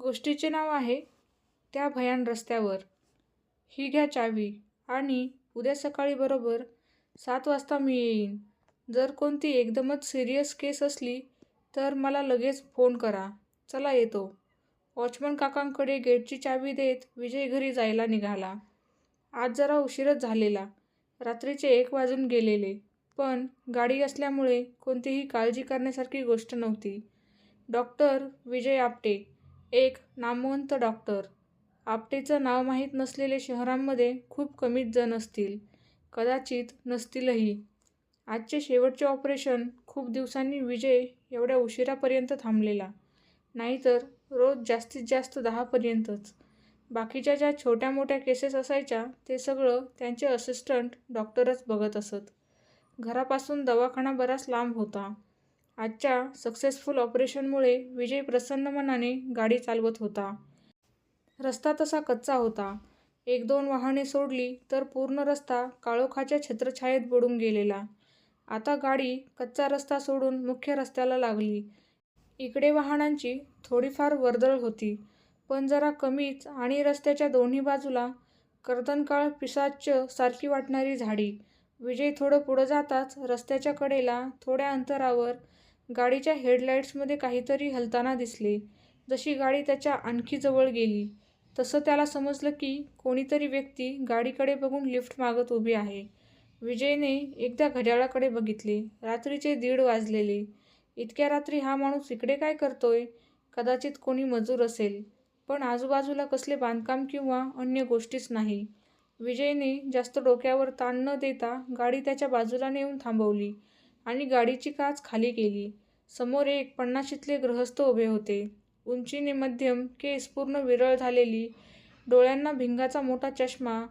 गोष्टीचे नाव आहे त्या भयान रस्त्यावर. ही घ्या चावी आणि उद्या सकाळी बरोबर सात वाजता मी येईन. जर कोणती एकदमच सिरियस केस असली तर मला लगेच फोन करा. चला येतो. वॉचमन काकांकडे गेटची चावी देत विजय घरी जायला निघाला. आज जरा उशीरच झालेला. रात्रीचे एक वाजून गेलेले. पण गाडी असल्यामुळे कोणतीही काळजी करण्यासारखी गोष्ट नव्हती. डॉक्टर विजय आपटे एक नामवंत डॉक्टर. आपटेचं नाव माहीत नसलेले शहरांमध्ये खूप कमीच जण असतील. कदाचित नसतीलही. आजचे शेवटचे ऑपरेशन खूप दिवसांनी विजय एवढ्या उशिरापर्यंत थांबलेला. नाहीतर रोज जास्तीत जास्त दहापर्यंतच. बाकीच्या ज्या छोट्या मोठ्या केसेस असायच्या ते सगळं त्यांचे असिस्टंट डॉक्टरच बघत असत. घरापासून दवाखाना बराच लांब होता. आजच्या सक्सेसफुल ऑपरेशनमुळे विजय प्रसन्न मनाने गाडी चालवत होता. रस्ता तसा कच्चा होता. एक दोन वाहने सोडली तर पूर्ण रस्ता काळोखाच्या छत्रछायेत बुडून गेलेला. आता गाडी कच्चा रस्ता सोडून मुख्य रस्त्याला लागली. इकडे वाहनांची थोडीफार वर्दळ होती पण जरा कमीच आणि रस्त्याच्या दोन्ही बाजूला कर्दनकाळ पिसाच्य सारखी वाटणारी झाडी. विजय थोडं पुढं जाताच रस्त्याच्या कडेला थोड्या अंतरावर गाडीच्या हेडलाईट्समध्ये काहीतरी हलताना दिसले. जशी गाडी त्याच्या आणखी जवळ गेली तसं त्याला समजलं की कोणीतरी व्यक्ती गाडीकडे बघून लिफ्ट मागत उभी आहे. विजयने एकदा घड्याळाकडे बघितले. रात्रीचे दीड वाजलेले. इतक्या रात्री हा माणूस इकडे काय करतोय? कदाचित कोणी मजूर असेल. पण आजूबाजूला कसले बांधकाम किंवा अन्य गोष्टीच नाही. विजयने जास्त डोक्यावर ताण न देता गाडी त्याच्या बाजूला नेऊन थांबवली. आणि गाडीची काच खाली केली. समोर एक पन्नाशीतले गृहस्थ उभे होते. उंचीने मध्यम केस पूर्ण विरळ झालेली डोळ्यांना भिंगाचा मोठा चष्मा.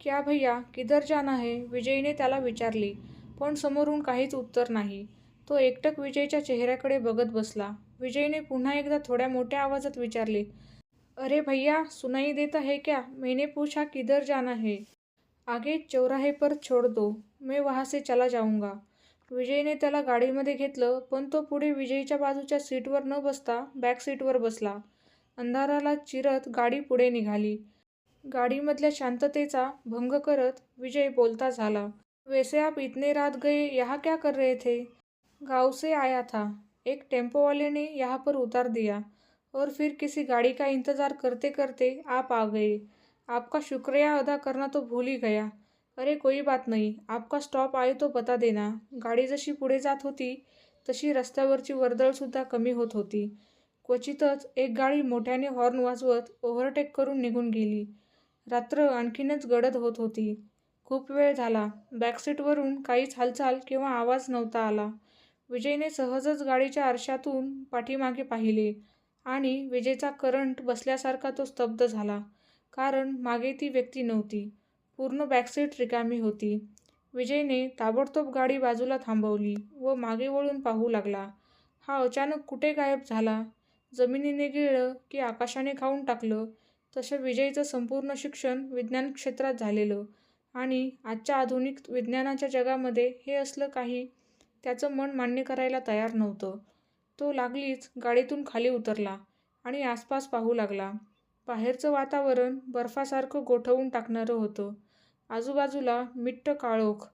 क्या भैया किधर जाना है? विजयीने त्याला विचारले. पण समोरून काहीच उत्तर नाही. तो एकटक विजयच्या चेहऱ्याकडे बघत बसला. विजयने पुन्हा एकदा थोड्या मोठ्या आवाजात विचारले अरे भैया सुनाई देता है क्या? मैंने पूछा किधर जाना है? आगे चौराहे पर छोड़ दो. मैं वहाँ से चला जाऊंगा. विजयने त्याला गाडीमध्ये घेतलं पण तो पुढे विजयच्या बाजूच्या सीटवर न बसता बॅक सीटवर बसला. अंधाराला चिरत गाडी पुढे निघाली. गाडीमधल्या शांततेचा भंग करत विजय बोलता झाला वैसे आप इतने रात गए यहाँ क्या कर रहे थे? गाव से आया था. एक टेम्पो वाले ने यहाँ पर उतार दिया और फिर किसी गाड़ी का इंतज़ार करते करते आप आ गए। आपका शुक्रिया अदा करना तो भूल ही गया। अरे कोई बात नाही आपका स्टॉप आहे तो बता देना। गाडी जशी पुढे जात होती तशी रस्त्यावरची वर्दळसुद्धा कमी होत होती. क्वचितच एक गाडी मोठ्याने हॉर्न वाजवत ओव्हरटेक करून निघून गेली. रात्र आणखीनच गडद होत होती. खूप वेळ झाला. बॅकसीटवरून काहीच हालचाल किंवा आवाज नव्हता आला. विजयने सहजच गाडीच्या आरशातून पाठीमागे पाहिले आणि विजेचा करंट बसल्यासारखा तो स्तब्ध झाला. कारण मागे ती व्यक्ती नव्हती. पूर्ण बॅकसीट रिकामी होती. विजयने ताबडतोब गाडी बाजूला थांबवली व मागे वळून पाहू लागला. हा अचानक कुठे गायब झाला? जमिनीने गिळलं की आकाशाने खाऊन टाकलं? तसं विजयचं संपूर्ण शिक्षण विज्ञान क्षेत्रात झालेलं आणि आजच्या आधुनिक विज्ञानाच्या जगामध्ये हे असलं काही त्याचं मन मान्य करायला तयार नव्हतं. तो लागलीच गाडीतून खाली उतरला आणि आसपास पाहू लागला. बाहेरचं वातावरण बर्फासारखं गोठवून टाकणारं होतं. आजूबाजूला मिट्ट काळोख.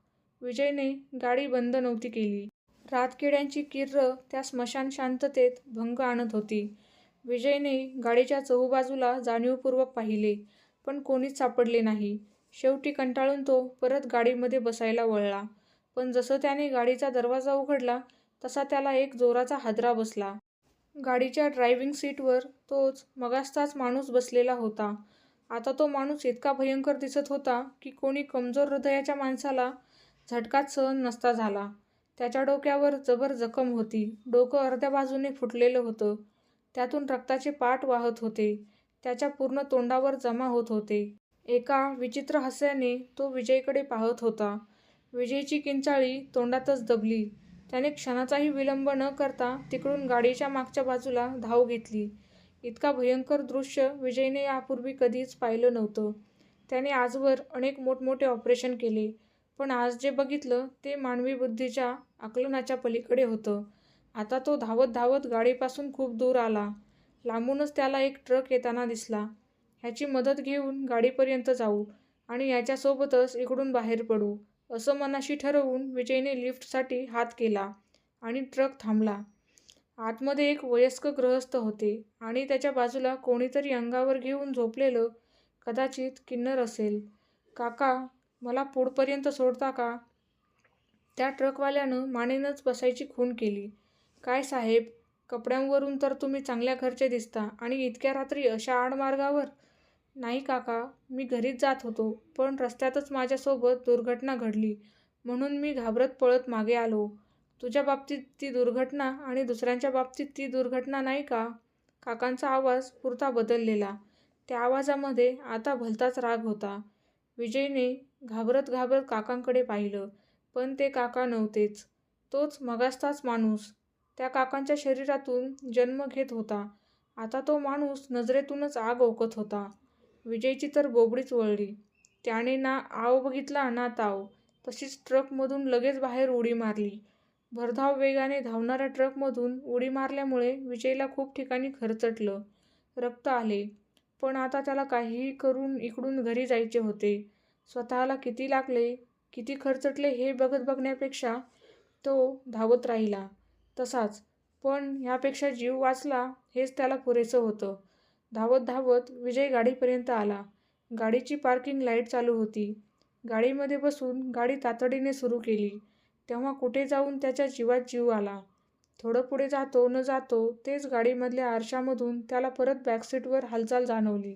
विजयने गाडी बंद नव्हती केली. रातकिड्यांची किर्र त्या स्मशान शांततेत भंग आणत होती. विजयने गाडीच्या चहूबाजूला जाणीवपूर्वक पाहिले पण कोणीच सापडले नाही. शेवटी कंटाळून तो परत गाडीमध्ये बसायला वळला. पण जसं त्याने गाडीचा दरवाजा उघडला तसा त्याला एक जोराचा हादरा बसला. गाडीच्या ड्रायव्हिंग सीटवर तोच मगास्ताच माणूस बसलेला होता. आता तो माणूस इतका भयंकर दिसत होता की कोणी कमजोर हृदयाच्या माणसाला झटकाच सहन नसता झाला. त्याच्या डोक्यावर जबर जखम होती. डोकं अर्ध्या बाजूने फुटलेलं होतं. त्यातून रक्ताचे पाट वाहत होते. त्याच्या पूर्ण तोंडावर जमा होत होते. एका विचित्र हास्याने तो विजयकडे पाहत होता. विजयची किंचाळी तोंडातच दबली. त्याने क्षणाचाही विलंब न करता तिकडून गाडीच्या मागच्या बाजूला धाव घेतली. इतका भयंकर दृश्य विजयने यापूर्वी कधीच पाहिलं नव्हतं त्याने आजवर अनेक मोठमोठे ऑपरेशन केले पण आज जे बघितलं ते मानवी बुद्धीच्या आकलनाच्या पलीकडे होतं आता तो धावत धावत गाडीपासून खूप दूर आला लांबूनच त्याला एक ट्रक येताना दिसला. ह्याची मदत घेऊन गाडीपर्यंत जाऊ आणि याच्यासोबतच इकडून बाहेर पडू, असं मनाशी ठरवून विजयने लिफ्टसाठी हात केला आणि ट्रक थांबला. आतमध्ये एक वयस्क गृहस्थ होते आणि त्याच्या बाजूला कोणीतरी अंगावर घेऊन झोपलेलं, कदाचित किन्नर असेल. "काका, मला पुढपर्यंत सोडता का? " त्या ट्रकवाल्यानं मानेनंच बसायची खून केली. "काय साहेब, कपड्यांवरून तर तुम्ही चांगल्या घरचे दिसता आणि इतक्या रात्री अशा आडमार्गावर? " "नाही काका, मी घरीच जात होतो, पण रस्त्यातच माझ्यासोबत दुर्घटना घडली म्हणून मी घाबरत पळत मागे आलो. " "तुझ्या बाबतीत ती दुर्घटना आणि दुसऱ्यांच्या बाबतीत ती दुर्घटना नाही का? " काकांचा आवाज पुरता बदललेला. त्या आवाजामध्ये आता भलताच राग होता. विजयने घाबरत घाबरत काकांकडे पाहिलं, पण ते काका नव्हतेच. तोच मगासताच माणूस त्या काकांच्या शरीरातून जन्म घेत होता. आता तो माणूस नजरेतूनच आग ओकत होता. विजयची तर बोबडीच वळली. त्याने ना आव बघितला ना ताव. तशीच ट्रकमधून लगेच बाहेर उडी मारली. भरधाव वेगाने धावणाऱ्या ट्रकमधून उडी मारल्यामुळे विजयला खूप ठिकाणी खरचटलं. रक्त आले. पण आता त्याला काहीही करून इकडून घरी जायचे होते. स्वतःला किती लागले, किती खरचटले हे बघत बघण्यापेक्षा तो धावत राहिला तसाच, पण ह्यापेक्षा जीव वाचला हेच त्याला पुरेसं होतं. धावत धावत विजय गाडीपर्यंत आला. गाडीची पार्किंग लाइट चालू होती. गाडीमध्ये बसून गाडी तातडीने सुरू केली, तेव्हा कुठे जाऊन त्याच्या जीवात जीव आला. थोडं पुढे जातो न जातो तेच गाडीमधल्या आरशामधून त्याला परत बॅकसीटवर हालचाल जाणवली.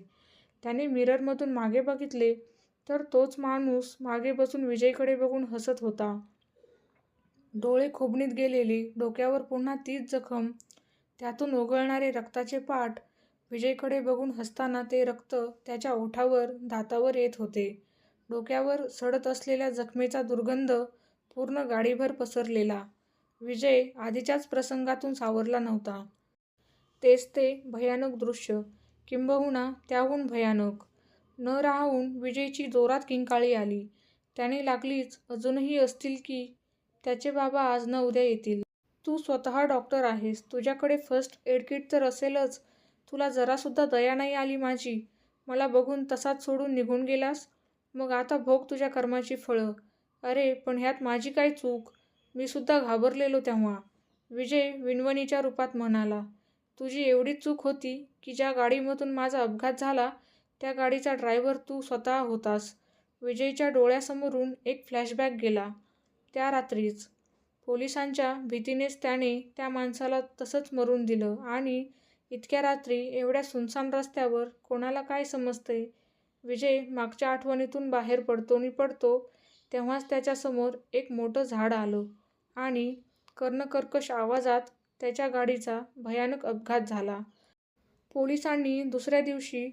त्याने मिररमधून मागे बघितले तर तोच माणूस मागे बसून विजयकडे बघून हसत होता. डोळे खोबणीत गेलेले, डोक्यावर पुन्हा तीच जखम, त्यातून ओघळणारे रक्ताचे पाठ विजयकडे बघून हसताना ते रक्त त्याच्या ओठावर, दातावर येत होते. डोक्यावर सडत असलेल्या जखमेचा दुर्गंध पूर्ण गाडीभर पसरलेला. विजय आधीच्याच प्रसंगातून सावरला नव्हता. तेच ते भयानक दृश्य, किंबहुना त्याहून भयानक. न राहून विजयची जोरात किंकाळी आली. त्याने लागलीच अजूनही असतील की, त्याचे बाबा आज न उद्या येतील. तू स्वतः डॉक्टर आहेस, तुझ्याकडे फर्स्ट एड किट तर असेलच. तुला जरासुद्धा दया नाही आली माझी? मला बघून तसाच सोडून निघून गेलास? मग आता भोग तुझ्या कर्माची फळं. अरे पण ह्यात माझी काय चूक? मी सुद्धा घाबरलेलो तेव्हा. विजय विनवणीच्या रूपात म्हणाला. तुझी एवढी चूक होती की ज्या गाडीमधून माझा अपघात झाला त्या गाडीचा ड्रायव्हर तू स्वतः होतास. विजयच्या डोळ्यासमोरून एक फ्लॅशबॅक गेला. त्या रात्रीच. पोलिसांच्या भीतीनेच त्याने त्या माणसाला तसंच मरून दिलं आणि इतक्या रात्री एवढ्या सुनसान रस्त्यावर कोणाला काय समजतंय? विजय मागच्या आठवणीतून बाहेर पडतो नि पडतो तेव्हाच त्याच्यासमोर एक मोठं झाड आलं आणि कर्णकर्कश आवाजात त्याच्या गाडीचा भयानक अपघात झाला. पोलिसांनी दुसऱ्या दिवशी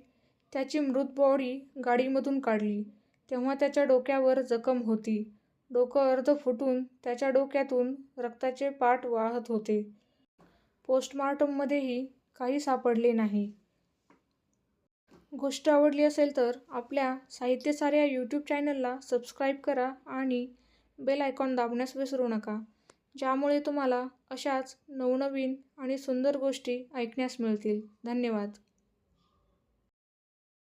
त्याची मृत बॉडी गाडीमधून काढली तेव्हा त्याच्या डोक्यावर जखम होती. डोकं अर्ध फुटून त्याच्या डोक्यातून रक्ताचे पाट वाहत होते. पोस्टमॉर्टममध्येही काही सापडले नाही. गोष्ट आवडली असेल तर आपल्या साहित्यसार या यूट्यूब चॅनलला सबस्क्राईब करा आणि बेल आयकॉन दाबण्यास विसरू नका, ज्यामुळे तुम्हाला अशाच नवनवीन आणि सुंदर गोष्टी ऐकण्यास मिळतील. धन्यवाद.